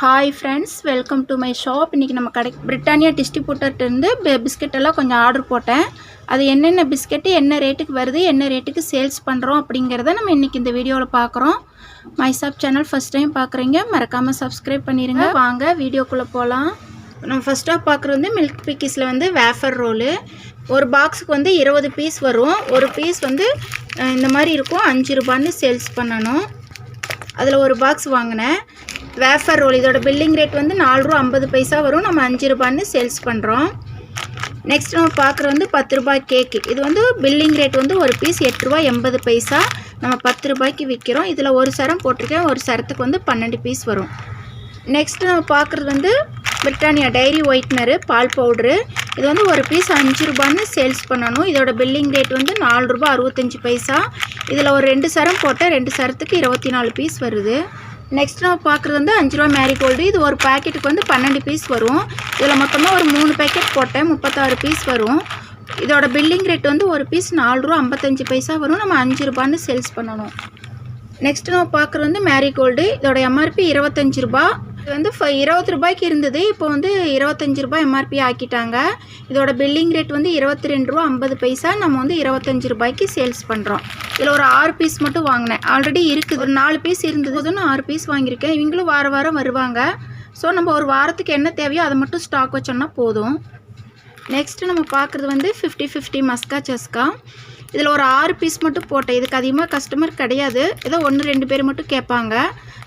Hi friends welcome to my shop இன்றைக்கி நம்ம கடை பிரிட்டானியா டிஸ்ட்ரிபியூட்டர்லேருந்து பிஸ்கெட் எல்லாம் கொஞ்சம் ஆர்டர் போட்டேன். அது என்னென்ன பிஸ்கெட்டு என்ன ரேட்டுக்கு வருது என்ன ரேட்டுக்கு சேல்ஸ் பண்ணுறோம் அப்படிங்கிறத நம்ம இன்றைக்கி இந்த வீடியோவில் பார்க்குறோம். My shop channel first time பார்க்குறீங்க மறக்காமல் சப்ஸ்கிரைப் பண்ணிடுங்க வாங்க வீடியோக்குள்ளே போகலாம் நம்ம ஃபஸ்ட்டாக பார்க்குறது வந்து மில்க் பிக்கிஸில் வந்து வேஃபர் ரோலு ஒரு பாக்ஸுக்கு வந்து இருபது பீஸ் வரும். ஒரு பீஸ் வந்து இந்த மாதிரி இருக்கும். அஞ்சு ரூபான்னு சேல்ஸ் பண்ணணும். அதில் ஒரு பாக்ஸ் வாங்கினேன். வேஃபர் ரோல் இதோட பில்லிங் ரேட் வந்து நாலு ரூபா ஐம்பது பைசா வரும். நம்ம அஞ்சு ரூபான்னு சேல்ஸ் பண்ணுறோம் நெக்ஸ்ட் நம்ம பார்க்குறது வந்து பத்து ரூபாய் கேக்கு இது வந்து பில்லிங் ரேட் வந்து ஒரு பீஸ் எட்டு ரூபா எண்பது பைசா. நம்ம பத்து ரூபாய்க்கு விற்கிறோம் இதில் ஒரு சரம் போட்டிருக்கேன். ஒரு சரத்துக்கு வந்து பன்னெண்டு பீஸ் வரும். நெக்ஸ்ட் நம்ம பார்க்குறது வந்து பிரிட்டானியா டைரி ஒயிட்னரு பால் பவுட்ரு இது வந்து ஒரு பீஸ் அஞ்சு ரூபான்னு சேல்ஸ் பண்ணணும். இதோட பில்லிங் ரேட் வந்து நாலு ரூபா அறுபத்தஞ்சு பைசா. இதில் ஒரு ரெண்டு சரம் போட்டால் ரெண்டு சரத்துக்கு இருபத்தி நாலு பீஸ் வருது. நெக்ஸ்ட் நம்ம பார்க்குறது வந்து அஞ்சு ரூபா மேரிகோல்டு இது ஒரு பாக்கெட்டுக்கு வந்து பன்னெண்டு பீஸ் வரும். இதில் மொத்தமாக ஒரு மூணு பேக்கெட் போட்டேன். முப்பத்தாறு பீஸ் வரும். இதோட பில்லிங் ரேட் வந்து ஒரு பீஸ் நாலு ரூபா ஐம்பத்தஞ்சு பைசா வரும். நம்ம அஞ்சு ரூபான்னு சேல்ஸ் பண்ணணும். நெக்ஸ்ட் நம்ம பார்க்குறது வந்து மேரிகோல்டு இதோட எம்ஆர்பி இருபத்தஞ்சு ரூபா. இது வந்து ஃப- இருபது ரூபாய்க்கு இருந்தது. இப்போ வந்து இருபத்தஞ்சு ரூபாய் எம்ஆர்பி ஆக்கிட்டாங்க. இதோட பில்லிங் ரேட் வந்து இருபத்தி ரெண்டு ரூபா ஐம்பது பைசா. நம்ம வந்து இருபத்தஞ்சு ரூபாய்க்கு சேல்ஸ் பண்ணுறோம் இதில் ஒரு ஆறு பீஸ் மட்டும் வாங்கினேன். ஆல்ரெடி இருக்குது. ஒரு நாலு பீஸ் இருந்ததுன்னு ஆறு பீஸ் வாங்கியிருக்கேன். இவங்களும் வார வாரம் வருவாங்க. ஸோ நம்ம ஒரு வாரத்துக்கு என்ன தேவையோ அதை மட்டும் ஸ்டாக் வச்சோம்னா போதும். நெக்ஸ்ட்டு நம்ம பார்க்குறது வந்து ஃபிஃப்டி ஃபிஃப்டி மஸ்கா சஸ்கா இதில் ஒரு ஆறு பீஸ் மட்டும் போட்டேன். இதுக்கு அதிகமாக கஸ்டமர் கிடையாது. ஏதோ ஒன்று ரெண்டு பேர் மட்டும் கேட்பாங்க.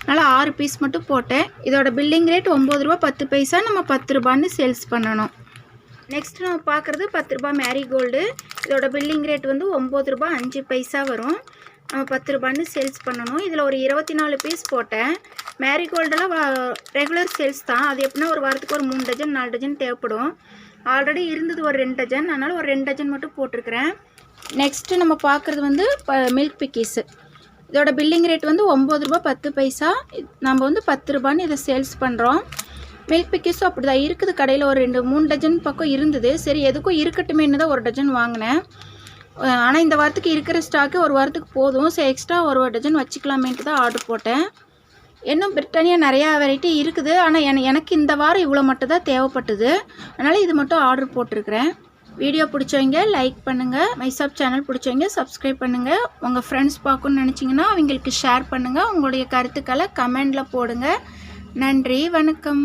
அதனால் ஆறு பீஸ் மட்டும் போட்டேன். இதோட பில்லிங் ரேட் ஒம்பது ரூபா பத்து பைசா நம்ம பத்து ரூபான்னு சேல்ஸ் பண்ணணும். நெக்ஸ்ட் நம்ம பார்க்குறது பத்து ரூபா மேரிகோல்டு இதோட பில்லிங் ரேட் வந்து ஒம்பது ரூபா அஞ்சு பைசா வரும். நம்ம பத்து ரூபான்னு சேல்ஸ் பண்ணணும். இதில் ஒரு இருபத்தி நாலு பீஸ் போட்டேன் மேரிகோல்டெல்லாம் ரெகுலர் சேல்ஸ் தான். அது எப்படின்னா ஒரு வாரத்துக்கு ஒரு மூணு டஜன் நாலு டஜன் தேவைப்படும். ஆல்ரெடி இருந்தது ஒரு ரெண்டு டஜன் அதனால் ஒரு ரெண்டு டஜன் மட்டும் போட்டிருக்கிறேன். நெக்ஸ்ட்டு நம்ம பார்க்குறது வந்து மில்க் பிக்கீஸு இதோட பில்லிங் ரேட் வந்து ஒம்பது ரூபா பத்து பைசா. நம்ம வந்து பத்து ரூபான்னு இதை சேல்ஸ் பண்ணுறோம் மில்க் பிக்கீஸும் அப்படி தான் இருக்குது. கடையில் ஒரு ரெண்டு மூணு டஜன் பக்கம் இருந்தது. சரி எதுக்கும் இருக்கட்டுமேனு தான் ஒரு டஜன் வாங்கினேன். ஆனால் இந்த வாரத்துக்கு இருக்கிற ஸ்டாக்கு ஒரு வாரத்துக்கு போதும். சரி எக்ஸ்ட்ரா ஒரு டஜன் வச்சுக்கலாமேன்ட்டு தான் ஆர்டர் போட்டேன். இன்னும் பிரிட்டானியா நிறையா வெரைட்டி இருக்குது. ஆனால் என எனக்கு இந்த வாரம் இவ்வளோ மட்டும் தான் தேவைப்பட்டது. அதனால் இது மட்டும் ஆர்டர் போட்டிருக்கிறேன். வீடியோ பிடிச்சவங்க லைக் பண்ணுங்கள் மைசாப் சேனல் பிடிச்சவங்க சப்ஸ்கிரைப் பண்ணுங்கள் உங்கள் ஃப்ரெண்ட்ஸ் பார்க்கணுன்னு நினச்சிங்கன்னா அவங்களுக்கு ஷேர் பண்ணுங்கள் உங்களுடைய கருத்துக்களை கமெண்டில் போடுங்க. நன்றி வணக்கம்.